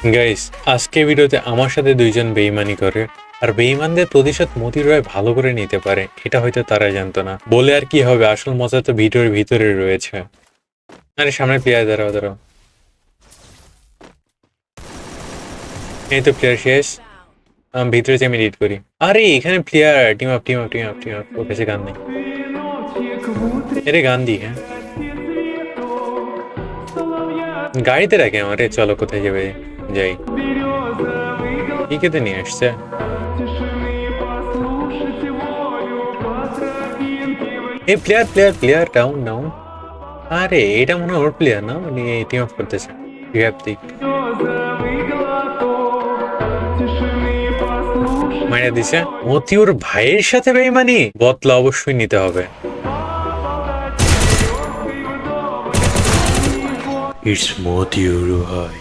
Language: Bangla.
গাইস আজকে ভিডিওতে আমার সাথে দুইজন বেইমানি করে, আর বেইমানদের প্রতিশোধ মতির রয় ভালো করে নিতে পারে, এটা হয়তো তারা জানতো না। বলে আর কি হবে, আসল মজা তো ভিডিওর ভিতরে রয়েছে। আরে, সামনে প্লেয়ার দাঁড়াও দাঁড়াও। এই তো প্লেয়ার শেষ। ভিতরে আমি এডিট করি। আরে, এখানে player team up team up team up team up ওর কাছে গান নেই। এরে গান দি হ্যাঁ। গাড়িতে রাখে আমারে চলো কোথায় যাবে? যাই। কি খেতে নিয়ে আসছে? এই player player player down down আরে, এটা মনে হয় ওর প্লেয়ার না? উনি টিম অফ করতেছে। রিহাপ্তিক মাইরা দিছে। মতি ওর ভাইয়ের সাথে বেইমানি? বদলা অবশ্যই নিতে হবে। ইটস মতি ওর ভাই